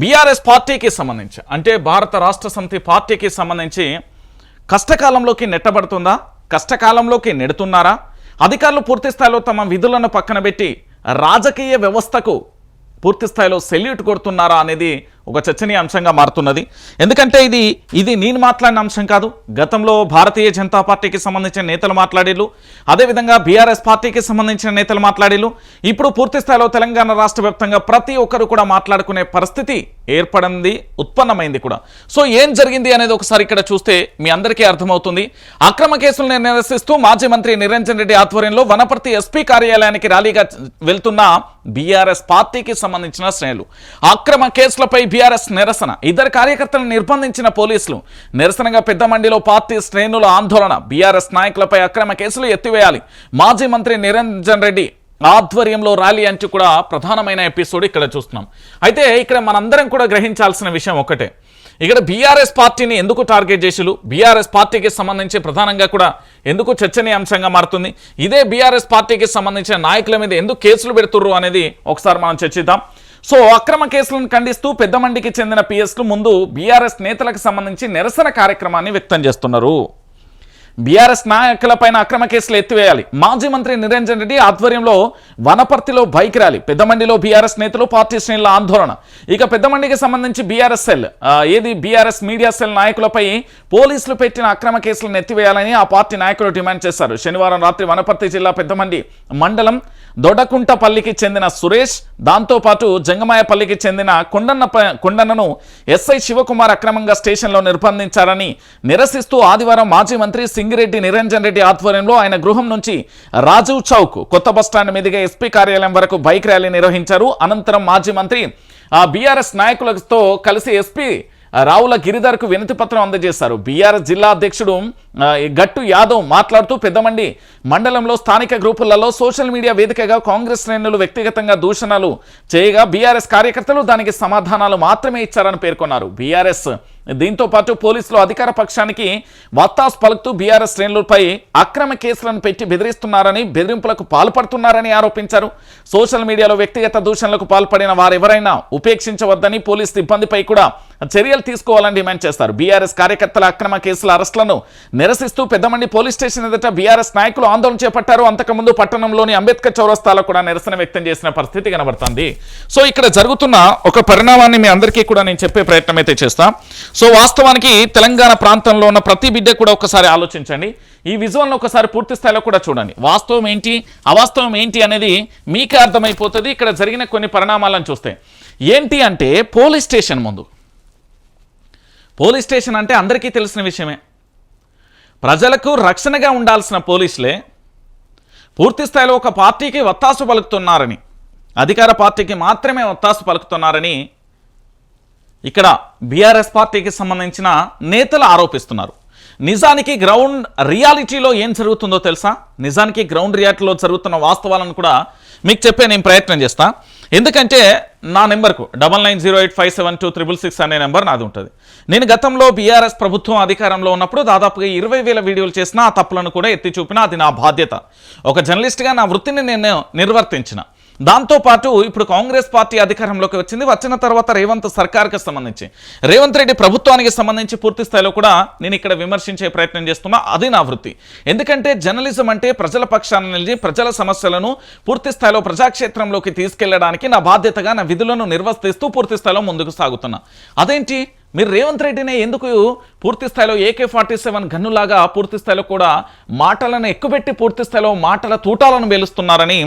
BRS పార్టీకి సంబంధించి అంటే భారత రాష్ట్ర సమితి పార్టీకి సంబంధించి కష్టకాలంలోకి నెట్టబడుతుందా? కష్టకాలంలోకి నెడుతున్నారా? అధికారులు పూర్తి స్థాయిలో తమ విధులను పక్కన పెట్టి రాజకీయ వ్యవస్థకు పూర్తి స్థాయిలో సెల్యూట్ కొడుతున్నారా అనేది ఒక చర్చనీయాంశంగా మారుతున్నది. ఎందుకంటే ఇది ఇది నేను మాట్లాడిన అంశం కాదు. గతంలో భారతీయ జనతా పార్టీకి సంబంధించిన నేతలు మాట్లాడేళ్ళు అదేవిధంగా బీఆర్ఎస్ పార్టీకి సంబంధించిన నేతలు మాట్లాడేళ్ళు ఇప్పుడు పూర్తి స్థాయిలో తెలంగాణ రాష్ట్ర వ్యాప్తంగా ప్రతి ఒక్కరు కూడా మాట్లాడుకునే పరిస్థితి ఏర్పడింది ఉత్పన్నమైంది కూడా. సో ఏం జరిగింది అనేది ఒకసారి ఇక్కడ చూస్తే మీ అందరికీ అర్థమవుతుంది. అక్రమ కేసులను నిరసిస్తూ మాజీ మంత్రి నిరంజన్ రెడ్డి ఆధ్వర్యంలో వనపర్తి ఎస్పీ కార్యాలయానికి ర్యాలీగా వెళ్తున్న బీఆర్ఎస్ పార్టీకి సంబంధించిన శ్రేణులు. అక్రమ కేసులపై బీఆర్ఎస్ నిరసన. ఇద్దరు కార్యకర్తలను నిర్బంధించిన పోలీసులు. నిరసనగా పెద్ద మండిలో పార్టీ శ్రేణుల ఆందోళన. బీఆర్ఎస్ నాయకులపై అక్రమ కేసులు ఎత్తివేయాలి. మాజీ మంత్రి నిరంజన్ రెడ్డి ఆధ్వర్యంలో ర్యాలీ అంటూ కూడా ప్రధానమైన ఎపిసోడ్ ఇక్కడ చూస్తున్నాం. అయితే ఇక్కడ మనందరం కూడా గ్రహించాల్సిన విషయం ఒకటే. ఇక్కడ బీఆర్ఎస్ పార్టీని ఎందుకు టార్గెట్ చేసిలు బీఆర్ఎస్ పార్టీకి సంబంధించి ప్రధానంగా కూడా ఎందుకు చర్చనీయాంశంగా మారుతుంది? ఇదే బీఆర్ఎస్ పార్టీకి సంబంధించిన నాయకుల మీద ఎందుకు కేసులు పెడుతుర్రు అనేది ఒకసారి మనం చర్చిద్దాం. సో అక్రమ కేసులను ఖండిస్తూ పెద్దమండికి చెందిన పిఎస్లు ముందు బీఆర్ఎస్ నేతలకు సంబంధించి నిరసన కార్యక్రమాన్ని వ్యక్తం చేస్తున్నారు. బీఆర్ఎస్ నాయకులపైన అక్రమ కేసులు ఎత్తివేయాలి. మాజీ మంత్రి నిరంజన్ రెడ్డి ఆధ్వర్యంలో వనపర్తిలో బైక్ ర్యాలీ. పెద్దమండిలో బీఆర్ఎస్ నేతలు పార్టీ శ్రేణుల ఆందోళన. ఇక పెద్దమండికి సంబంధించి బీఆర్ఎస్ సెల్ ఏది బీఆర్ఎస్ మీడియా సెల్ నాయకులపై పోలీసులు పెట్టిన అక్రమ కేసులను ఎత్తివేయాలని ఆ పార్టీ నాయకులు డిమాండ్ చేశారు. శనివారం రాత్రి వనపర్తి జిల్లా పెద్దమండి మండలం దొడకుంటపల్లికి చెందిన సురేష్ దాంతోపాటు జంగమాయపల్లికి చెందిన కొండన్న కొండన్నను ఎస్ఐ శివకుమార్ అక్రమంగా స్టేషన్లో నిర్బంధించారని నిరసిస్తూ ఆదివారం మాజీ మంత్రి సింగిరెడ్డి నిరంజన్ రెడ్డి ఆధ్వర్యంలో ఆయన గృహం నుంచి రాజీవ్ చౌక్ కొత్త బస్టాండ్ మీదుగా ఎస్పీ కార్యాలయం వరకు బైక్ ర్యాలీ నిర్వహించారు. అనంతరం మాజీ మంత్రి ఆ బీఆర్ఎస్ నాయకులతో కలిసి ఎస్పీ రావుల గిరిధర్కు వినతి పత్రం అందజేశారు. బీఆర్ఎస్ జిల్లా అధ్యక్షుడు గట్టు యాదవ్ మాట్లాడుతూ పెద్దమండి మండలంలో స్థానిక గ్రూపులలో సోషల్ మీడియా వేదికగా కాంగ్రెస్ శ్రేణులు వ్యక్తిగతంగా దూషణలు చేయగా బీఆర్ఎస్ కార్యకర్తలు దానికి సమాధానాలు మాత్రమే ఇచ్చారని పేర్కొన్నారు. బీఆర్ఎస్ దీంతో పాటు పోలీసులు అధికార పక్షానికి వత్తాస్ పలుకుతూ బీఆర్ఎస్ శ్రేణులపై అక్రమ కేసులను పెట్టి బెదిరిస్తున్నారని బెదిరింపులకు పాల్పడుతున్నారని ఆరోపించారు. సోషల్ మీడియాలో వ్యక్తిగత దూషణలకు పాల్పడిన వారెవరైనా ఉపేక్షించవద్దని పోలీస్ సిబ్బందిపై కూడా చర్యలు తీసుకోవాలని డిమాండ్ చేస్తారు. బీఆర్ఎస్ కార్యకర్తల అక్రమ కేసుల అరెస్టులను నిరసిస్తూ పెద్దమండి పోలీస్ స్టేషన్ ఎదుట బీఆర్ఎస్ నాయకులు ఆందోళన చేపట్టారు. అంతకుముందు పట్టణంలోని అంబేద్కర్ చౌరస్తాలో కూడా నిరసన వ్యక్తం చేసిన పరిస్థితి కనబడుతుంది. సో ఇక్కడ జరుగుతున్న ఒక పరిణామాన్ని మీ అందరికీ కూడా నేను చెప్పే ప్రయత్నం అయితే చేస్తాను సో వాస్తవానికి తెలంగాణ ప్రాంతంలో ఉన్న ప్రతి బిడ్డ కూడా ఒకసారి ఆలోచించండి. ఈ విజువల్ని ఒకసారి పూర్తి స్థాయిలో కూడా చూడండి. వాస్తవం ఏంటి? అవాస్తవం ఏంటి అనేది మీకే అర్థమైపోతుంది. ఇక్కడ జరిగిన కొన్ని పరిణామాలను చూస్తే. ఏంటి అంటే పోలీస్ స్టేషన్ ముందు. పోలీస్ స్టేషన్ అంటే అందరికీ తెలిసిన విషయమే. ప్రజలకు రక్షణగా ఉండాల్సిన పోలీసులే పూర్తి స్థాయిలో ఒక పార్టీకి ఒత్తాసు పలుకుతున్నారని అధికార పార్టీకి మాత్రమే ఒత్తాసు పలుకుతున్నారని ఇక్కడ బీఆర్ఎస్ పార్టీకి సంబంధించిన నేతలు ఆరోపిస్తున్నారు. నిజానికి గ్రౌండ్ రియాలిటీలో ఏం జరుగుతుందో తెలుసా? నిజానికి గ్రౌండ్ రియాలిటీలో జరుగుతున్న వాస్తవాలను కూడా మీకు చెప్పే నేను ప్రయత్నం చేస్తా. ఎందుకంటే నా నెంబర్కు double nine zero eight five seven two triple six అనే నెంబర్ నాది ఉంటుంది. నేను గతంలో బీఆర్ఎస్ ప్రభుత్వం అధికారంలో ఉన్నప్పుడు దాదాపుగా ఇరవై వేల వీడియోలు చేసిన ఆ తప్పులను కూడా ఎత్తి చూపిన అది నా బాధ్యత. ఒక జర్నలిస్ట్గా నా వృత్తిని నేను నిర్వర్తించిన. దాంతోపాటు ఇప్పుడు కాంగ్రెస్ పార్టీ అధికారంలోకి వచ్చింది. వచ్చిన తర్వాత రేవంత్ సర్కార్కి సంబంధించి రేవంత్ రెడ్డి ప్రభుత్వానికి సంబంధించి పూర్తి స్థాయిలో కూడా నేను ఇక్కడ విమర్శించే ప్రయత్నం చేస్తున్నా. అది నా వృత్తి. ఎందుకంటే జర్నలిజం అంటే ప్రజల పక్షాన నిలిచి ప్రజల సమస్యలను పూర్తి స్థాయిలో ప్రజాక్షేత్రంలోకి తీసుకెళ్ళడానికి నా బాధ్యతగా నా విధులను నిర్వర్తిస్తూ పూర్తి స్థాయిలో ముందుకు సాగుతున్నా. అదేంటి? మీరు రేవంత్ రెడ్డినే ఎందుకు పూర్తి స్థాయిలో ఏకే ఫార్టీ సెవెన్ గన్నులాగా పూర్తి స్థాయిలో కూడా మాటలను ఎక్కుపెట్టి పూర్తి స్థాయిలో మాటల తూటాలను వెలుస్తున్నారని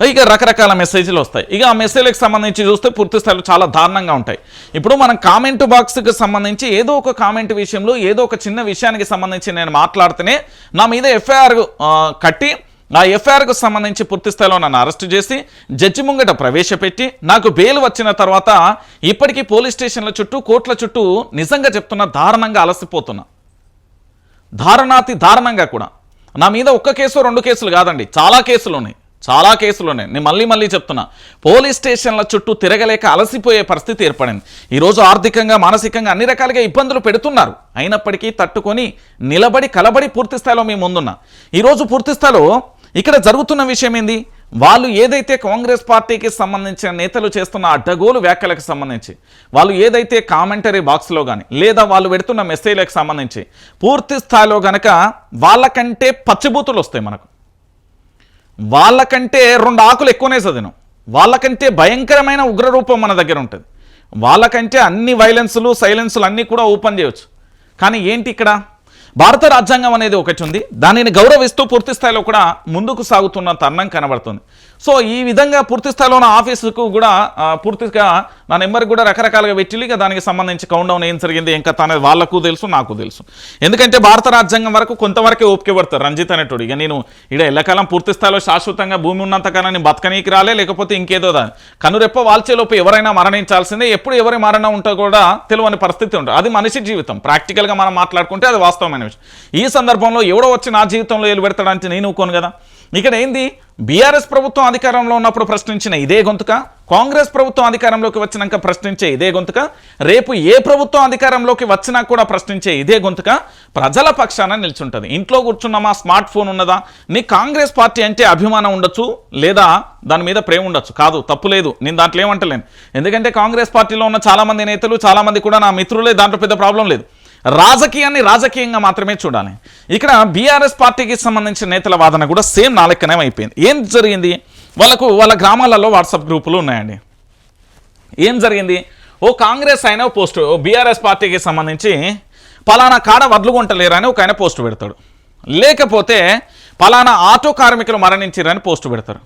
ఇక రకరకాల మెసేజ్లు వస్తాయి. ఇక ఆ మెసేజ్లకు సంబంధించి చూస్తే పూర్తి స్థాయిలో చాలా దారుణంగా ఉంటాయి. ఇప్పుడు మనం కామెంట్ బాక్స్కి సంబంధించి ఏదో ఒక కామెంట్ విషయంలో ఏదో ఒక చిన్న విషయానికి సంబంధించి నేను మాట్లాడితేనే నా మీద ఎఫ్ఐఆర్ కట్టి ఆ ఎఫ్ఐఆర్కు సంబంధించి పూర్తి స్థాయిలో నన్ను అరెస్టు చేసి జడ్జి ముంగట ప్రవేశపెట్టి నాకు బెయిల్ వచ్చిన తర్వాత ఇప్పటికీ పోలీస్ స్టేషన్ల చుట్టూ కోర్టుల చుట్టూ నిజంగా చెప్తున్నా దారుణంగా అలసిపోతున్నా. దారుణాతి దారుణంగా కూడా. నా మీద ఒక్క కేసు రెండు కేసులు కాదండి చాలా కేసులు ఉన్నాయి. చాలా కేసులు ఉన్నాయి నేను మళ్ళీ మళ్ళీ చెప్తున్నా. పోలీస్ స్టేషన్ల చుట్టూ తిరగలేక అలసిపోయే పరిస్థితి ఏర్పడింది. ఈరోజు ఆర్థికంగా మానసికంగా అన్ని రకాలుగా ఇబ్బందులు పెడుతున్నారు. అయినప్పటికీ తట్టుకొని నిలబడి కలబడి పూర్తి స్థాయిలో మేము ముందున్నా. ఈరోజు పూర్తి స్థాయిలో ఇక్కడ జరుగుతున్న విషయం ఏంది? వాళ్ళు ఏదైతే కాంగ్రెస్ పార్టీకి సంబంధించిన నేతలు చేస్తున్న అడ్డగోలు వ్యాఖ్యలకు సంబంధించి వాళ్ళు ఏదైతే కామెంటరీ బాక్స్లో కానీ లేదా వాళ్ళు పెడుతున్న మెసేజ్లకు సంబంధించి పూర్తి స్థాయిలో గనక వాళ్ళకంటే పచ్చిబూతులు వస్తాయి మనకు. వాళ్ళకంటే రెండు ఆకులు ఎక్కువనే చదివినాం. వాళ్ళకంటే భయంకరమైన ఉగ్రరూపం మన దగ్గర ఉంటుంది. వాళ్ళకంటే అన్ని వైలెన్సులు సైలెన్సులు అన్నీ కూడా ఓపెన్ చేయవచ్చు కానీ ఏంటి ఇక్కడ? భారత రాజ్యాంగం అనేది ఒకటి ఉంది. దానిని గౌరవిస్తూ పూర్తి స్థాయిలో కూడా ముందుకు సాగుతున్న తరుణం కనబడుతుంది. సో ఈ విధంగా పూర్తి స్థాయిలో ఉన్న ఆఫీసుకు కూడా పూర్తిగా నా నెంబర్కి కూడా రకరకాలుగా పెట్టి ఇక దానికి సంబంధించి కౌంట్ డౌన్ ఏం జరిగింది ఇంకా తన వాళ్ళకు తెలుసు నాకు తెలుసు. ఎందుకంటే భారత రాజ్యాంగం వరకు కొంతవరకే ఓపిక పడతారు రంజిత్ అనేటోడు. ఇక నేను ఇక్కడ ఎల్లకాలం పూర్తి స్థాయిలో శాశ్వతంగా భూమి ఉన్నంతకాలం నేను బతకనీకి రాలే లేకపోతే ఇంకేదో దాని కనురెప్ప వాల్చేలోపు ఎవరైనా మరణించాల్సిందే ఎప్పుడు ఎవరి మరణం ఉంటో కూడా తెలియని పరిస్థితి ఉంటుంది. అది మనిషి జీవితం. ప్రాక్టికల్గా మనం మాట్లాడుకుంటే అది వాస్తవమైన విషయం. ఈ సందర్భంలో ఎవడో వచ్చి నా జీవితంలో ఏలు పెడతాడంటే నేను ఊకోను కదా. ఇక్కడ ఏంది? బీఆర్ఎస్ ప్రభుత్వం అధికారంలో ఉన్నప్పుడు ప్రశ్నించిన ఇదే గొంతుక? కాంగ్రెస్ ప్రభుత్వం అధికారంలోకి వచ్చినాక ప్రశ్నించే ఇదే గొంతుక? రేపు ఏ ప్రభుత్వం అధికారంలోకి వచ్చినా కూడా ప్రశ్నించే ఇదే గొంతుక? ప్రజల పక్షాన నిల్చుంటుంది. ఇంట్లో కూర్చున్నామా? స్మార్ట్ ఫోన్ ఉన్నదా? నీ కాంగ్రెస్ పార్టీ అంటే అభిమానం ఉండొచ్చు లేదా దాని మీద ప్రేమ ఉండొచ్చు? కాదు తప్పు లేదు. నేను దాంట్లో ఏమంటలేను. ఎందుకంటే కాంగ్రెస్ పార్టీలో ఉన్న చాలామంది నేతలు చాలామంది కూడా నా మిత్రులే దాంట్లో పెద్ద ప్రాబ్లం లేదు. రాజకీయాన్ని రాజకీయంగా మాత్రమే చూడాలి. ఇక్కడ బీఆర్ఎస్ పార్టీకి సంబంధించిన నేతల వాదన కూడా సేమ్ నాలెక్కనే అయిపోయింది. ఏం జరిగింది? వాళ్ళకు వాళ్ళ గ్రామాలలో వాట్సాప్ గ్రూపులు ఉన్నాయండి. ఏం జరిగింది? ఓ కాంగ్రెస్ ఆయన పోస్ట్ బీఆర్ఎస్ పార్టీకి సంబంధించి పలానా కాడ వడ్లు కొంటలేరు ఒక ఆయన పోస్ట్ పెడతాడు. లేకపోతే పలానా ఆటో కార్మికులు మరణించారని పోస్ట్ పెడతారు.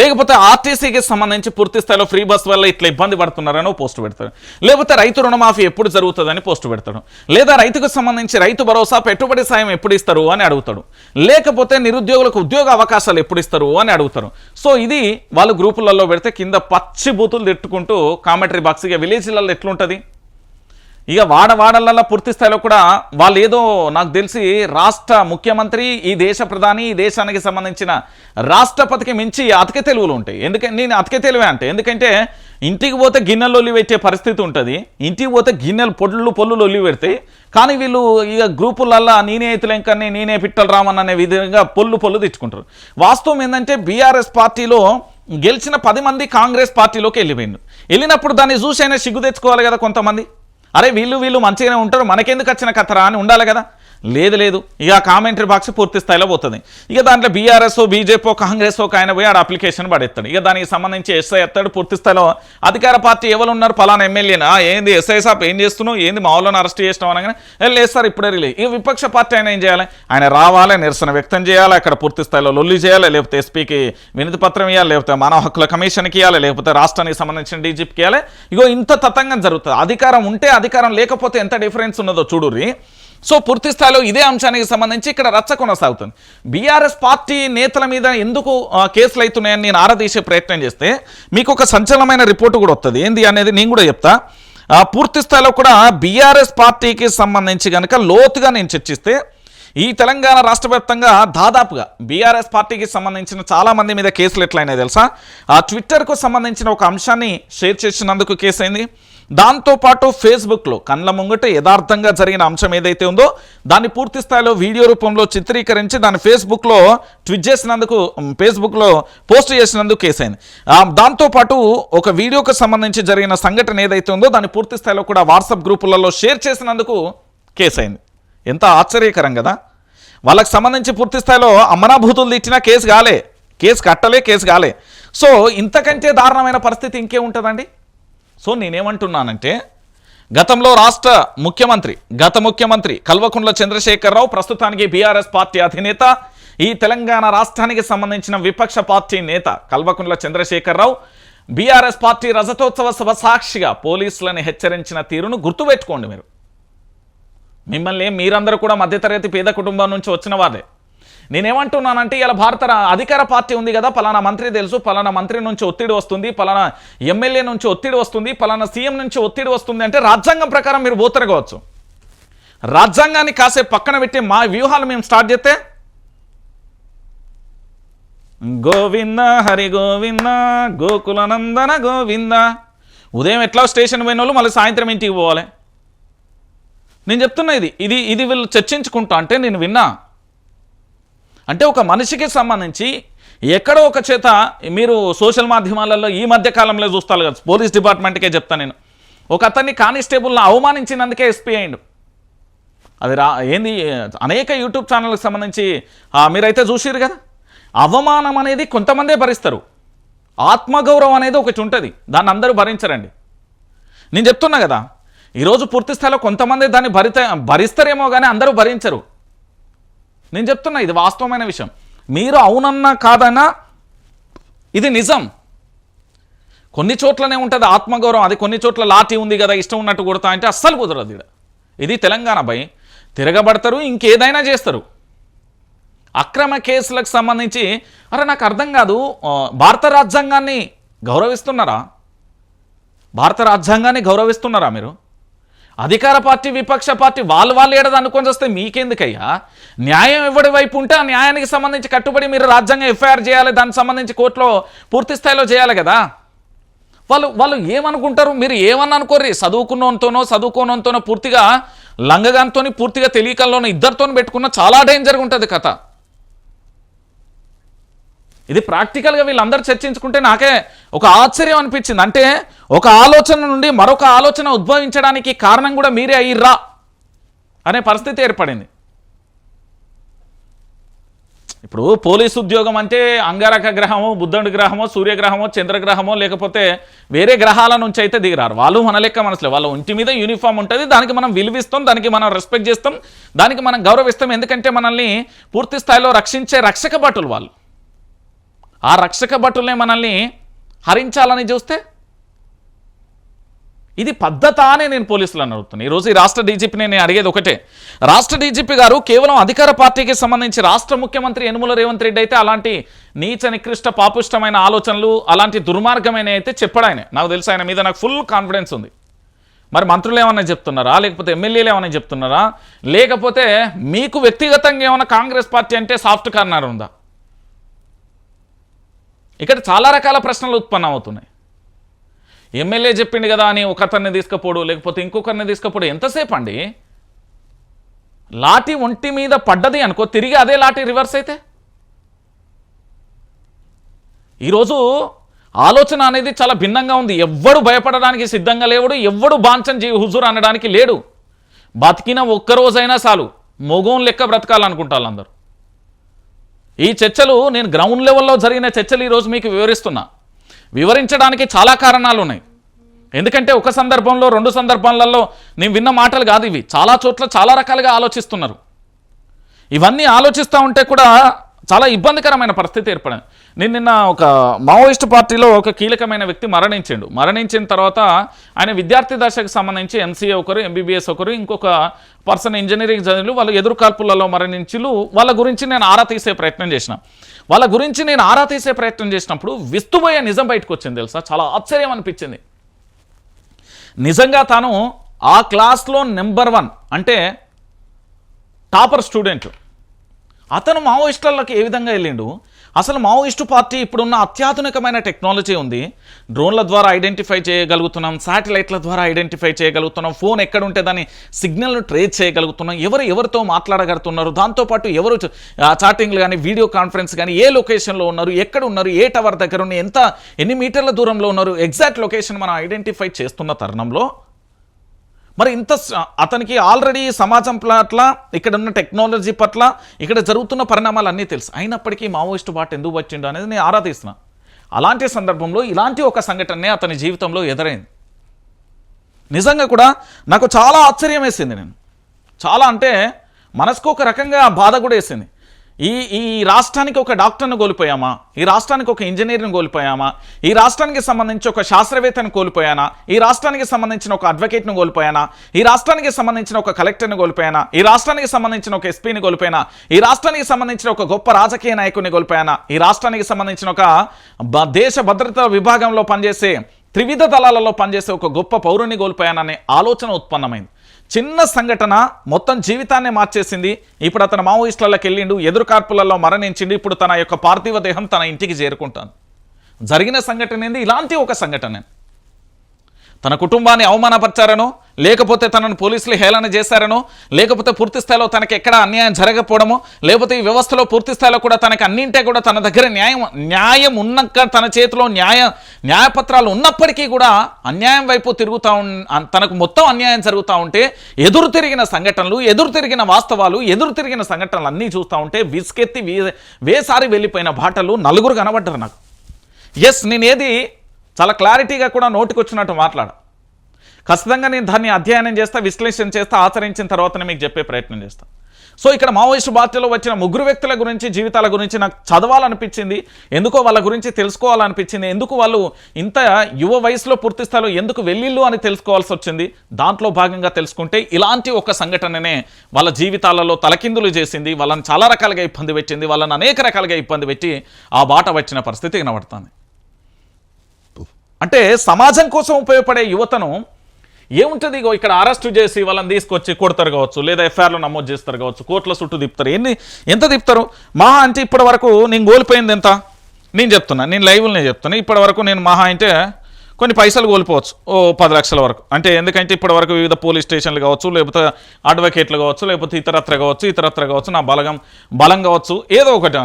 లేకపోతే ఆర్టీసీకి సంబంధించి పూర్తి స్థాయిలో ఫ్రీ బస్ వల్ల ఇట్లా ఇబ్బంది పడుతున్నారని పోస్ట్ పెడతాడు. లేకపోతే రైతు రుణమాఫీ ఎప్పుడు జరుగుతుందని పోస్ట్ పెడతాడు. లేదా రైతుకు సంబంధించి రైతు భరోసా పెట్టుబడి సాయం ఎప్పుడు ఇస్తారు అని అడుగుతాడు. లేకపోతే నిరుద్యోగులకు ఉద్యోగ అవకాశాలు ఎప్పుడు ఇస్తారు అని అడుగుతారు సో ఇది వాళ్ళు గ్రూపులలో పెడితే కింద పచ్చి బూతులు తిట్టుకుంటూ కామెంటరీ బాక్స్ ఇక విలేజ్లలో ఎట్లుంటుంది? ఇక వాడ వాడలలో పూర్తి స్థాయిలో కూడా వాళ్ళు ఏదో నాకు తెలిసి రాష్ట్ర ముఖ్యమంత్రి ఈ దేశ ప్రధాని ఈ దేశానికి సంబంధించిన రాష్ట్రపతికి మించి అతికే తెలుగులు ఉంటాయి. ఎందుకంటే నేను అతికే తెలివే అంటే ఎందుకంటే ఇంటికి పోతే గిన్నెలు ఒలి పెట్టే పరిస్థితి ఉంటుంది. ఇంటికి పోతే గిన్నెలు పొడ్లు పొల్లులు ఒలి పెడతాయి. కానీ వీళ్ళు ఇక గ్రూపులల్లా నేనే ఎత్తులెంకని నేనే పిట్టలు రామన్ అనే విధంగా పొల్లు పొల్లు తెచ్చుకుంటారు వాస్తవం ఏంటంటే బీఆర్ఎస్ పార్టీలో గెలిచిన పది మంది కాంగ్రెస్ పార్టీలోకి వెళ్ళిపోయిండు వెళ్ళినప్పుడు దాన్ని చూసి అయినా సిగ్గు తెచ్చుకోవాలి కదా కొంతమంది. అరే వీళ్ళు వీళ్ళు మంచిగానే ఉంటారు మనకెందుకు వచ్చిన కథరా అని ఉండాలి కదా? లేదు లేదు. ఇక కామెంటరీ బాక్స్ పూర్తి స్థాయిలో పోతుంది. ఇక దాంట్లో బీఆర్ఎస్ బీజేపీ కాంగ్రెస్ ఒక ఆయన పోయి ఆడ అప్లికేషన్ పడేస్తాడు. ఇక దానికి సంబంధించి ఎస్ఐ ఎత్తాడు పూర్తి స్థాయిలో. అధికార పార్టీ ఎవరు ఉన్నారు? పలానా ఎమ్మెల్యేనా ఏంది ఎస్ఐ సాబ్? ఏం చేస్తున్నావు? ఏంది మా వాళ్ళని అరెస్ట్ చేసినావు అనగానే లేదు సార్ ఇప్పుడే రిలే ఇక విపక్ష పార్టీ ఆయన ఏం చేయాలి? ఆయన రావాలి నిరసన వ్యక్తం చేయాలి అక్కడ పూర్తి స్థాయిలో లొల్లి చేయాలి లేకపోతే ఎస్పీకి వినతి పత్రం ఇవ్వాలి లేకపోతే మానవ హక్కుల కమిషన్కి ఇవ్వాలి లేకపోతే రాష్ట్రానికి సంబంధించిన డీజీపీకి ఇవ్వాలి ఇగో ఇంత తతంగం జరుగుతుంది. అధికారం ఉంటే అధికారం లేకపోతే ఎంత డిఫరెన్స్ ఉన్నదో చూడుర్రీ. సో పూర్తి స్థాయిలో ఇదే అంశానికి సంబంధించి ఇక్కడ రచ్చ కొనసాగుతుంది. బీఆర్ఎస్ పార్టీ నేతల మీద ఎందుకు కేసులు అవుతున్నాయని నేను ఆరాదీసే ప్రయత్నం చేస్తే మీకు ఒక సంచలనమైన రిపోర్టు కూడా వస్తుంది ఏంది అనేది నేను కూడా చెప్తా. పూర్తి స్థాయిలో కూడా బీఆర్ఎస్ పార్టీకి సంబంధించి కనుక లోతుగా నేను చర్చిస్తే ఈ తెలంగాణ రాష్ట్ర వ్యాప్తంగా దాదాపుగా బీఆర్ఎస్ పార్టీకి సంబంధించిన చాలా మంది మీద కేసులు ఎట్లయినాయి తెలుసా? ఆ ట్విట్టర్కు సంబంధించిన ఒక అంశాన్ని షేర్ చేసినందుకు కేసు అయింది దాంతోపాటు ఫేస్బుక్లో కళ్ళ ముంగట యథార్థంగా జరిగిన అంశం ఏదైతే ఉందో దాన్ని పూర్తి స్థాయిలో వీడియో రూపంలో చిత్రీకరించి దాన్ని ఫేస్బుక్లో ట్విట్ చేసినందుకు ఫేస్బుక్లో పోస్ట్ చేసినందుకు కేసైంది. అయింది దాంతోపాటు ఒక వీడియోకి సంబంధించి జరిగిన సంఘటన ఏదైతే ఉందో దాన్ని పూర్తి స్థాయిలో కూడా వాట్సాప్ గ్రూపులలో షేర్ చేసినందుకు కేసైంది. అయింది ఎంత ఆశ్చర్యకరం కదా! వాళ్ళకి సంబంధించి పూర్తి స్థాయిలో అమనాభూతులు తెచ్చినా కేసు కాలే. కేసు కట్టలే కేసు కాలే. సో ఇంతకంటే దారుణమైన పరిస్థితి ఇంకే ఉంటుందండి? సో నేనేమంటున్నానంటే గతంలో రాష్ట్ర ముఖ్యమంత్రి గత ముఖ్యమంత్రి కల్వకుంట్ల చంద్రశేఖరరావు ప్రస్తుతానికి బీఆర్ఎస్ పార్టీ అధినేత ఈ తెలంగాణ రాష్ట్రానికి సంబంధించిన విపక్ష పార్టీ నేత కల్వకుంట్ల చంద్రశేఖరరావు బీఆర్ఎస్ పార్టీ రజతోత్సవ సభ సాక్షిగా పోలీసులను హెచ్చరించిన తీరును గుర్తుపెట్టుకోండి మీరు. మిమ్మల్ని మీరందరూ కూడా మధ్యతరగతి పేద కుటుంబం నుంచి వచ్చిన వారే. నేనేమంటున్నానంటే ఇలా భారత అధికార పార్టీ ఉంది కదా పలానా మంత్రి తెలుసు పలానా మంత్రి నుంచి ఒత్తిడి వస్తుంది పలానా ఎమ్మెల్యే నుంచి ఒత్తిడి వస్తుంది పలానా సీఎం నుంచి ఒత్తిడి వస్తుంది అంటే రాజ్యాంగం ప్రకారం మీరు పోతరగవచ్చు. రాజ్యాంగాన్ని కాసేపు పక్కన పెట్టి మా వ్యూహాలు మేము స్టార్ట్ చేస్తే? గోవింద హరి గోవింద గోకులనందన గోవింద. ఉదయం ఎట్లా స్టేషన్ పోయిన వాళ్ళు మళ్ళీ సాయంత్రం ఇంటికి పోవాలి. నేను చెప్తున్నా ఇది ఇది ఇది వీళ్ళు చర్చించుకుంటా అంటే నేను విన్నా. అంటే ఒక మనిషికి సంబంధించి ఎక్కడో ఒక చేత మీరు సోషల్ మాధ్యమాలలో ఈ మధ్య కాలంలో చూస్తారు కదా పోలీస్ డిపార్ట్మెంట్కే చెప్తాను నేను. ఒక అతన్ని కానిస్టేబుల్ని అవమానించినందుకే ఎస్పీ అయిండు అది రా ఏంది అనేక యూట్యూబ్ ఛానల్కి సంబంధించి మీరైతే చూసిరు కదా? అవమానం అనేది కొంతమందే భరిస్తారు. ఆత్మగౌరవం అనేది ఒకటి ఉంటుంది దాన్ని అందరూ భరించరండి. నేను చెప్తున్నా కదా ఈరోజు పూర్తి స్థాయిలో కొంతమంది దాన్ని భరిత భరిస్తారేమో కానీ అందరూ భరించరు. నేను చెప్తున్నా ఇది వాస్తవమైన విషయం. మీరు అవునన్నా కాదన్నా ఇది నిజం. కొన్ని చోట్లనే ఉంటుంది ఆత్మగౌరవం అది కొన్ని చోట్ల లాఠీ ఉంది కదా ఇష్టం ఉన్నట్టు కొడతా అంటే అస్సలు కుదరదు ఇక్కడ ఇది తెలంగాణ భయం. తిరగబడతారు ఇంకేదైనా చేస్తారు. అక్రమ కేసులకు సంబంధించి అరే నాకు అర్థం కాదు భారత రాజ్యాంగాన్ని గౌరవిస్తున్నారా? భారత రాజ్యాంగాన్ని గౌరవిస్తున్నారా మీరు? అధికార పార్టీ విపక్ష పార్టీ వాళ్ళు వాళ్ళు ఏడాది అనుకొని వస్తే మీకెందుకయ్యా? న్యాయం ఎవడి వైపు ఉంటే ఆ న్యాయానికి సంబంధించి కట్టుబడి మీరు రాజ్యాంగం ఎఫ్ఐఆర్ చేయాలి దానికి సంబంధించి కోర్టులో పూర్తి స్థాయిలో చేయాలి కదా? వాళ్ళు వాళ్ళు ఏమనుకుంటారు? మీరు ఏమని అనుకోర్రి చదువుకున్నంతోనో చదువుకోనంతోనో పూర్తిగా లంగగానితోని పూర్తిగా తెలియకల్లోనో ఇద్దరితో పెట్టుకున్న చాలా డేంజర్గా ఉంటుంది కథ. ఇది ప్రాక్టికల్గా వీళ్ళందరూ చర్చించుకుంటే నాకే ఒక ఆశ్చర్యం అనిపించింది. అంటే ఒక ఆలోచన నుండి మరొక ఆలోచన ఉద్భవించడానికి కారణం కూడా మీరే అయ్యిర్రా అనే పరిస్థితి ఏర్పడింది. ఇప్పుడు పోలీసు ఉద్యోగం అంటే అంగారక గ్రహము బుద్ధుడి గ్రహమో సూర్యగ్రహమో చంద్రగ్రహమో లేకపోతే వేరే గ్రహాల నుంచి అయితే దిగరారు. వాళ్ళు మన లెక్క మనసులే. వాళ్ళ ఒంటి మీద యూనిఫామ్ ఉంటుంది. దానికి మనం విలువిస్తాం దానికి మనం రెస్పెక్ట్ చేస్తాం దానికి మనం గౌరవిస్తాం. ఎందుకంటే మనల్ని పూర్తి స్థాయిలో రక్షించే రక్షక భటులు వాళ్ళు. ఆ రక్షక భటులనే మనల్ని హరించాలని చూస్తే ఇది పద్ధత అనే నేను పోలీసులను అడుగుతున్నాను ఈరోజు ఈ రాష్ట్ర డీజీపీని నేను అడిగేది ఒకటే. రాష్ట్ర డీజీపీ గారు కేవలం అధికార పార్టీకి సంబంధించి రాష్ట్ర ముఖ్యమంత్రి యనుమల రేవంత్ రెడ్డి అయితే అలాంటి నీచ నికృష్ట పాపుష్టమైన ఆలోచనలు అలాంటి దుర్మార్గమైన అయితే చెప్పాడు ఆయన. నాకు తెలుసు ఆయన మీద నాకు ఫుల్ కాన్ఫిడెన్స్ ఉంది. మరి మంత్రులు ఏమన్నా చెప్తున్నారా? లేకపోతే ఎమ్మెల్యేలు ఏమన్నా చెప్తున్నారా? లేకపోతే మీకు వ్యక్తిగతంగా ఏమైనా కాంగ్రెస్ పార్టీ అంటే సాఫ్ట్ కార్నర్ ఉందా? ఇక్కడ చాలా రకాల ప్రశ్నలు ఉత్పన్నం అవుతున్నాయి. ఎమ్మెల్యే చెప్పిండు కదా అని ఒకతన్ని తీసుకపోడు లేకపోతే ఇంకొకరిని తీసుకపోడు ఎంతసేపు అండి లాఠీ ఒంటి మీద పడ్డది అనుకో తిరిగి అదే లాఠీ రివర్స్ అయితే? ఈరోజు ఆలోచన అనేది చాలా భిన్నంగా ఉంది. ఎవ్వడు భయపడడానికి సిద్ధంగా లేవుడు ఎవ్వడు బాంచన్ జీ హుజూర్ అనడానికి లేడు. బతికిన ఒక్కరోజైనా చాలు. మొగోన్ లెక్క బ్రతకాలనుకుంటారు అందరూ. ఈ చర్చలు నేను గ్రౌండ్ లెవెల్లో జరిగిన చర్చలు ఈరోజు మీకు వివరిస్తున్నా. వివరించడానికి చాలా కారణాలు ఉన్నాయి. ఎందుకంటే ఒక సందర్భంలో రెండు సందర్భాలలో నేను విన్న మాటలు కాదు ఇవి. చాలా చోట్ల చాలా రకాలుగా ఆలోచిస్తున్నారు. ఇవన్నీ ఆలోచిస్తూ ఉంటే కూడా చాలా ఇబ్బందికరమైన పరిస్థితి ఏర్పడింది. నేను నిన్న ఒక మావోయిస్ట్ పార్టీలో ఒక కీలకమైన వ్యక్తి మరణించిండు. మరణించిన తర్వాత ఆయన విద్యార్థి దశకు సంబంధించి ఎంసీఏ ఒకరు ఎంబీబీఎస్ ఒకరు ఇంకొక పర్సన్ ఇంజనీరింగ్ చదివి వాళ్ళు ఎదురు కాల్పులలో మరణించులు వాళ్ళ గురించి నేను ఆరా తీసే ప్రయత్నం చేసిన. వాళ్ళ గురించి నేను ఆరా తీసే ప్రయత్నం చేసినప్పుడు విస్తుపోయే నిజం బయటకు వచ్చింది తెలుసా? చాలా ఆశ్చర్యం అనిపించింది. నిజంగా తాను ఆ క్లాస్లో నెంబర్ వన్ అంటే టాపర్ స్టూడెంట్. అతను మావోయిస్టులకు ఏ విధంగా వెళ్ళిండు? అసలు మావోయిస్టు పార్టీ ఇప్పుడున్న అత్యాధునికమైన టెక్నాలజీ ఉంది. డ్రోన్ల ద్వారా ఐడెంటిఫై చేయగలుగుతున్నాం శాటిలైట్ల ద్వారా ఐడెంటిఫై చేయగలుగుతున్నాం ఫోన్ ఎక్కడ ఉంటే దాని సిగ్నల్ను ట్రేస్ చేయగలుగుతున్నాం. ఎవరు ఎవరితో మాట్లాడగలుగుతున్నారు? దాంతోపాటు ఎవరు చాటింగ్లు కానీ వీడియో కాన్ఫరెన్స్ కానీ ఏ లొకేషన్లో ఉన్నారు? ఎక్కడ ఉన్నారు ఏ టవర్ దగ్గర ఉన్నారు? ఎంత ఎన్ని మీటర్ల దూరంలో ఉన్నారు? ఎగ్జాక్ట్ లొకేషన్ మనం ఐడెంటిఫై చేస్తున్న తరుణంలో మరి ఇంత అతనికి ఆల్రెడీ సమాజం పట్ల ఇక్కడ ఉన్న టెక్నాలజీ పట్ల ఇక్కడ జరుగుతున్న పరిణామాలు అన్నీ తెలుసు. అయినప్పటికీ మావోయిస్టు బాట ఎందుకు వచ్చిండు అనేది నేను ఆరాధిస్తున్నా. అలాంటి సందర్భంలో ఇలాంటి ఒక సంఘటనే అతని జీవితంలో ఎదురైంది. నిజంగా కూడా నాకు చాలా ఆశ్చర్యం వేసింది నేను. చాలా అంటే మనసుకు ఒక రకంగా బాధ కూడా వేసింది. ఈ ఈ రాష్ట్రానికి ఒక డాక్టర్ను కోల్పోయామా? ఈ రాష్ట్రానికి ఒక ఇంజనీర్ని కోల్పోయామా? ఈ రాష్ట్రానికి సంబంధించి ఒక శాస్త్రవేత్తను కోల్పోయానా? ఈ రాష్ట్రానికి సంబంధించిన ఒక అడ్వకేట్ను కోల్పోయానా? ఈ రాష్ట్రానికి సంబంధించిన ఒక కలెక్టర్ను కోల్పోయానా? ఈ రాష్ట్రానికి సంబంధించిన ఒక ఎస్పీని కోల్పోయినా? ఈ రాష్ట్రానికి సంబంధించిన ఒక గొప్ప రాజకీయ నాయకుడిని కోల్పోయానా? ఈ రాష్ట్రానికి సంబంధించిన ఒక దేశ భద్రతా విభాగంలో పనిచేసే త్రివిధ దళాలలో పనిచేసే ఒక గొప్ప పౌరుని కోల్పోయాననే ఆలోచన ఉత్పన్నమైంది. చిన్న సంఘటన మొత్తం జీవితాన్ని మార్చేసింది. ఇప్పుడు అతను మావోయిస్టులకి వెళ్ళిండు ఎదురు కార్పులలో మరణించిండు ఇప్పుడు తన యొక్క పార్థివ దేహం తన ఇంటికి చేరుకుంటాను. జరిగిన సంఘటన ఏంది? ఇలాంటి ఒక సంఘటన. తన కుటుంబాన్ని అవమానపరిచారనో లేకపోతే తనను పోలీసులు హేళన చేశారనో లేకపోతే పూర్తి స్థాయిలో తనకి ఎక్కడ అన్యాయం జరగకపోవడమో లేకపోతే ఈ వ్యవస్థలో పూర్తి స్థాయిలో కూడా తనకి అన్నింటే కూడా తన దగ్గర న్యాయం న్యాయం ఉన్నాక తన చేతిలో న్యాయ న్యాయపత్రాలు ఉన్నప్పటికీ కూడా అన్యాయం వైపు తిరుగుతూ తనకు మొత్తం అన్యాయం జరుగుతూ ఉంటే ఎదురు తిరిగిన సంఘటనలు ఎదురు తిరిగిన వాస్తవాలు ఎదురు తిరిగిన సంఘటనలు అన్నీ చూస్తూ ఉంటే విసుకెత్తి వేసారి వెళ్ళిపోయిన బాటలు నలుగురు కనబడ్డారు నాకు. ఎస్ నేనేది చాలా క్లారిటీగా కూడా నోటికొచ్చినట్టు మాట్లాడ. ఖచ్చితంగా నేను దాన్ని అధ్యయనం చేస్తా విశ్లేషణ చేస్తా ఆచరించిన తర్వాతనే మీకు చెప్పే ప్రయత్నం చేస్తా. సో ఇక్కడ మావోయిస్టు పార్టీలో వచ్చిన ముగ్గురు వ్యక్తుల గురించి జీవితాల గురించి నాకు చదవాలనిపించింది ఎందుకో వాళ్ళ గురించి తెలుసుకోవాలనిపించింది ఎందుకు వాళ్ళు ఇంత యువ వయసులో పూర్తి స్థాయిలో ఎందుకు వెళ్ళిళ్ళు అని తెలుసుకోవాల్సి వచ్చింది దాంట్లో భాగంగా తెలుసుకుంటే ఇలాంటి ఒక సంఘటననే వాళ్ళ జీవితాలలో తలకిందులు చేసింది వాళ్ళని చాలా రకాలుగా ఇబ్బంది పెట్టింది వాళ్ళని అనేక రకాలుగా ఇబ్బంది పెట్టి ఆ బాట వచ్చిన పరిస్థితి కనబడుతుంది అంటే సమాజం కోసం ఉపయోగపడే యువతను ఏముంటుంది? ఇగో ఇక్కడ అరెస్ట్ చేసి వాళ్ళని తీసుకొచ్చి కొడతారు కావచ్చు లేదా ఎఫ్ఐఆర్లో నమోదు చేస్తారు కావచ్చు కోర్టుల చుట్టూ తిప్పుతారు. ఎన్ని ఎంత తిప్పుతారు? మహా అంటే ఇప్పటి వరకు నేను కోల్పోయింది ఎంత? నేను చెప్తున్నా నేను లైవ్లోనే చెప్తున్నా. ఇప్పటి వరకు నేను మహా అంటే కొన్ని పైసలు కోల్పోవచ్చు ఓ పది లక్షల వరకు. అంటే ఎందుకంటే ఇప్పటి వరకు వివిధ పోలీస్ స్టేషన్లు కావచ్చు లేకపోతే అడ్వకేట్లు కావచ్చు లేకపోతే ఇతరత్ర కావచ్చు ఇతరత్ర కావచ్చు నా బలగం బలం కావచ్చు ఏదో ఒకటి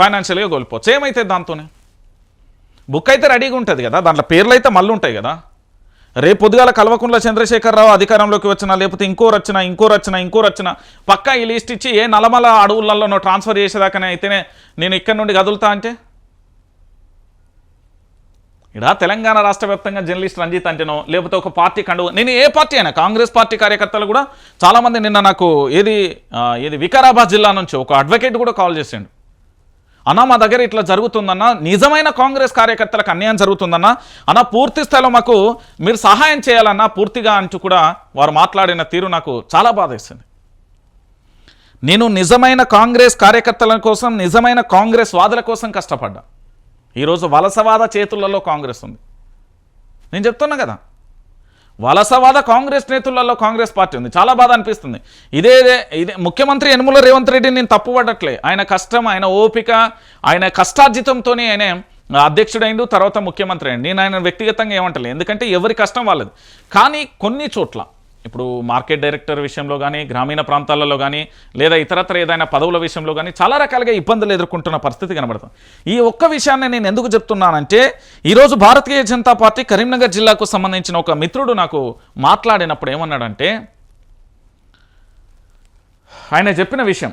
ఫైనాన్షియల్గా కోల్పోవచ్చు. ఏమైతే దాంతోనే? బుక్ అయితే రెడీగా ఉంటుంది కదా దాంట్లో పేర్లు అయితే మళ్ళీ ఉంటాయి కదా. రేపు పొద్దుగాల కల్వకుంట్ల చంద్రశేఖరరావు అధికారంలోకి వచ్చిన లేకపోతే ఇంకో రచన ఇంకో రచన ఇంకో రచన పక్కా ఈ లిస్ట్ ఇచ్చి ఏ నలమల అడవులలోనో ట్రాన్స్ఫర్ చేసేదాకానే అయితేనే నేను ఇక్కడ నుండి కదులుతా అంటే? ఇక్కడ తెలంగాణ రాష్ట్ర వ్యాప్తంగా జర్నలిస్ట్ రంజిత్ అంటేనో లేకపోతే ఒక పార్టీ కండు నేను ఏ పార్టీ అయినా కాంగ్రెస్ పార్టీ కార్యకర్తలు కూడా చాలామంది నిన్న నాకు ఏది ఏది వికారాబాద్ జిల్లా నుంచి ఒక అడ్వకేట్ కూడా కాల్ చేసిండు. అన్న మా దగ్గర ఇట్లా జరుగుతుందన్న నిజమైన కాంగ్రెస్ కార్యకర్తలకు అన్యాయం జరుగుతుందన్న అన్న పూర్తి స్థాయిలో మాకు మీరు సహాయం చేయాలన్న పూర్తిగా అంటూ కూడా వారు మాట్లాడిన తీరు నాకు చాలా బాధ ఇస్తుంది నేను నిజమైన కాంగ్రెస్ కార్యకర్తల కోసం నిజమైన కాంగ్రెస్ వాదుల కోసం కష్టపడ్డా. ఈరోజు వలసవాద చేతులలో కాంగ్రెస్ ఉంది. నేను చెప్తున్నా కదా వలసవాద కాంగ్రెస్ నేతలలో కాంగ్రెస్ పార్టీ ఉంది. చాలా బాధ అనిపిస్తుంది. ఇదే ఇదే ముఖ్యమంత్రి యనుమల రేవంత్ రెడ్డిని నేను తప్పుపడట్లే ఆయన కష్టం ఆయన ఓపిక ఆయన కష్టార్జితంతోనే ఆయన అధ్యక్షుడైండు తర్వాత ముఖ్యమంత్రి అయింది నేను ఆయన వ్యక్తిగతంగా ఏమంటలే. ఎందుకంటే ఎవరి కష్టం వాళ్ళది. కానీ కొన్ని చోట్ల ఇప్పుడు మార్కెట్ డైరెక్టర్ విషయంలో కానీ గ్రామీణ ప్రాంతాలలో కానీ లేదా ఇతరత్ర ఏదైనా పదవుల విషయంలో కానీ చాలా రకాలుగా ఇబ్బందులు ఎదుర్కొంటున్న పరిస్థితి కనబడుతుంది. ఈ ఒక్క విషయాన్ని నేను ఎందుకు చెప్తున్నానంటే ఈరోజు భారతీయ జనతా పార్టీ కరీంనగర్ జిల్లాకు సంబంధించిన ఒక మిత్రుడు నాకు మాట్లాడినప్పుడు ఏమన్నాడంటే ఆయన చెప్పిన విషయం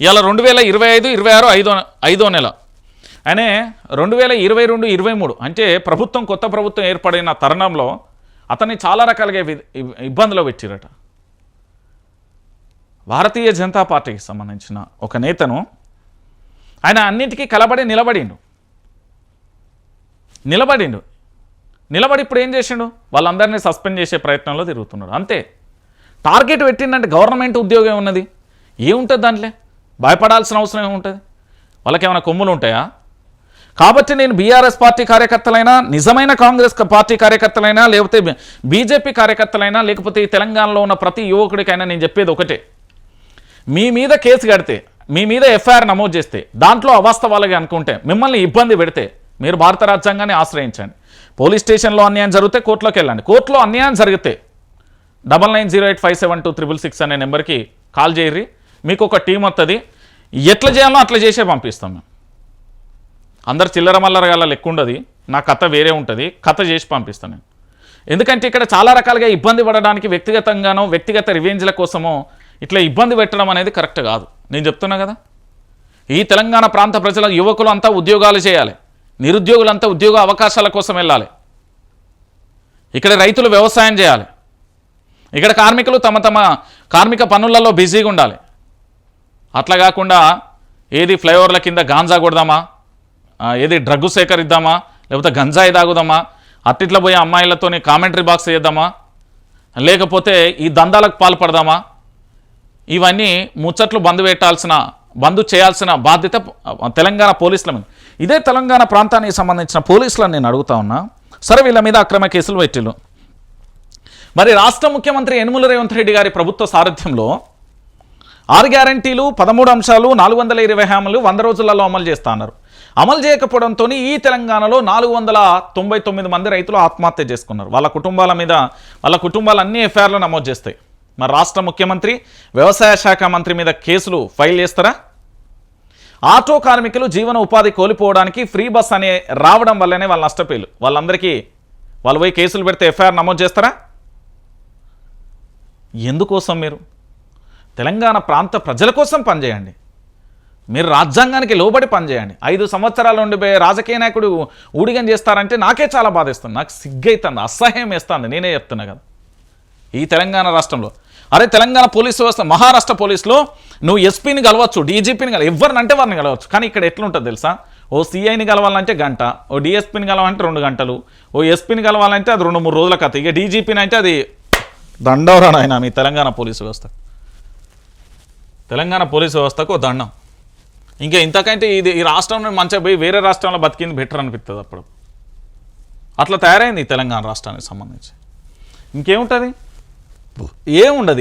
ఇవాళ రెండు వేల ఇరవై ఐదు ఇరవై ఆరు ఐదో ఐదో నెల. ఆయనే రెండు వేల ఇరవై రెండు ఇరవై మూడు అంటే ప్రభుత్వం కొత్త ప్రభుత్వం ఏర్పడిన తరుణంలో అతన్ని చాలా రకాలుగా వి- ఇబ్బందులు పెట్టిరట. భారతీయ జనతా పార్టీకి సంబంధించిన ఒక నేతను ఆయన అన్నింటికీ కలబడి నిలబడిండు. నిలబడిండు. నిలబడి ఇప్పుడు ఏం చేసిండు? వాళ్ళందరినీ సస్పెండ్ చేసే ప్రయత్నంలో తిరుగుతున్నాడు. అంతే. టార్గెట్ పెట్టిందంటే గవర్నమెంట్ ఉద్యోగం ఉన్నది ఏముంటుంది దాంట్లో? భయపడాల్సిన అవసరం ఏముంటుంది? వాళ్ళకి ఏమైనా కొమ్ములు ఉంటాయా కాబట్టి నేను బీఆర్ఎస్ పార్టీ కార్యకర్తలైనా నిజమైన కాంగ్రెస్ పార్టీ కార్యకర్తలైనా లేకపోతే బీజేపీ కార్యకర్తలైనా లేకపోతే ఈ తెలంగాణలో ఉన్న ప్రతి యువకుడికైనా నేను చెప్పేది ఒకటే. మీ మీద కేసు కడితే మీ మీద ఎఫ్ఐఆర్ నమోదు చేస్తే దాంట్లో అవాస్తవాలుగా అనుకుంటే మిమ్మల్ని ఇబ్బంది పెడితే మీరు భారత రాజ్యాంగాన్ని ఆశ్రయించండి. పోలీస్ స్టేషన్లో అన్యాయం జరిగితే కోర్టులోకి వెళ్ళండి. కోర్టులో అన్యాయం జరిగితే double nine zero eight five seven two triple six అనే నెంబర్కి కాల్ చేయర్రి మీకు ఒక టీం వస్తుంది ఎట్లా చేయాలో అట్లా చేసే పంపిస్తాం మేము. అందరు చిల్లర మల్లర గల లెక్క ఉండదు. నా కథ వేరే ఉంటుంది. కథ చేసి పంపిస్తాను నేను. ఎందుకంటే ఇక్కడ చాలా రకాలుగా ఇబ్బంది పడడానికి వ్యక్తిగతంగానో వ్యక్తిగత రివెంజ్ల కోసమో ఇట్లా ఇబ్బంది పెట్టడం అనేది కరెక్ట్ కాదు. నేను చెప్తున్నా కదా? ఈ తెలంగాణ ప్రాంత ప్రజల యువకులు అంతా ఉద్యోగాలు చేయాలి. నిరుద్యోగులంతా ఉద్యోగ అవకాశాల కోసం వెళ్ళాలి. ఇక్కడ రైతులు వ్యవసాయం చేయాలి. ఇక్కడ కార్మికులు తమ తమ కార్మిక పనులలో బిజీగా ఉండాలి. అట్లా కాకుండా ఏది ఫ్లైఓవర్ల కింద గాంజా కొడదామా? ఏది డ్రగ్గు సేకరిద్దామా? లేకపోతే గంజాయి తాగుదామా? అట్టిట్లా పోయే అమ్మాయిలతోని కామెంటరీ బాక్స్ చేద్దామా లేకపోతే ఈ దందాలకు పాల్పడదామా? ఇవన్నీ ముచ్చట్లు బంద్ పెట్టాల్సిన బంద్ చేయాల్సిన బాధ్యత తెలంగాణ పోలీసుల మీద. ఇదే తెలంగాణ ప్రాంతానికి సంబంధించిన పోలీసులను నేను అడుగుతా ఉన్నా సరే వీళ్ళ మీద అక్రమ కేసులు పెట్టిళ్ళు మరి రాష్ట్ర ముఖ్యమంత్రి యనుమల రేవంత్ రెడ్డి గారి ప్రభుత్వ సారథ్యంలో ఆరు గ్యారంటీలు పదమూడు అంశాలు నాలుగు వందల ఇరవై హామీలు వంద రోజులలో అమలు చేస్తా అన్నారు. అమలు చేయకపోవడంతో ఈ తెలంగాణలో నాలుగు వందల తొంభై తొమ్మిది మంది రైతులు ఆత్మహత్య చేసుకున్నారు. వాళ్ళ కుటుంబాల మీద వాళ్ళ కుటుంబాలు అన్ని ఎఫ్ఐఆర్లు నమోదు చేస్తాయి. మరి రాష్ట్ర ముఖ్యమంత్రి వ్యవసాయ శాఖ మంత్రి మీద కేసులు ఫైల్ చేస్తారా? ఆటో కార్మికులు జీవన ఉపాధి కోల్పోవడానికి ఫ్రీ బస్ అనే రావడం వల్లనే వాళ్ళ నష్టపోయారు వాళ్ళందరికీ వాళ్ళు పోయి కేసులు పెడితే ఎఫ్ఐఆర్ నమోదు చేస్తారా? ఎందుకోసం మీరు? తెలంగాణ ప్రాంత ప్రజల కోసం పనిచేయండి. మీరు రాజ్యాంగానికి లోబడి పనిచేయండి ఐదు సంవత్సరాల నుండి రాజకీయ నాయకుడు ఊడిగం చేస్తారంటే నాకే చాలా బాధేస్తుంది నాకు సిగ్గైతుంది అసహ్యం వేస్తుంది. నేనే చెప్తున్నా కదా. ఈ తెలంగాణ రాష్ట్రంలో. అరే తెలంగాణ పోలీసు వ్యవస్థ మహారాష్ట్ర పోలీసులో నువ్వు ఎస్పీని కలవచ్చు డీజీపీని కల ఎవరిని అంటే వారిని కలవచ్చు. కానీ ఇక్కడ ఎట్లుంటుంది తెలుసా? ఓ సీఐని కలవాలంటే గంట ఓ డిఎస్పీని కలవాలంటే రెండు గంటలు ఓ ఎస్పీని కలవాలంటే అది రెండు మూడు రోజుల కథ. ఇక డీజీపీని అంటే అది దండవరా నాయన మీ తెలంగాణ పోలీసు వ్యవస్థ. తెలంగాణ పోలీసు వ్యవస్థకు దండం. ఇంకా ఇంతకంటే ఇది ఈ రాష్ట్రంలో మంచిగా పోయి వేరే రాష్ట్రంలో బతికింది బెటర్ అనిపిస్తుంది అప్పుడు. అట్లా తయారైంది తెలంగాణ రాష్ట్రానికి సంబంధించి. ఇంకేముంటుంది? ఏముండదు.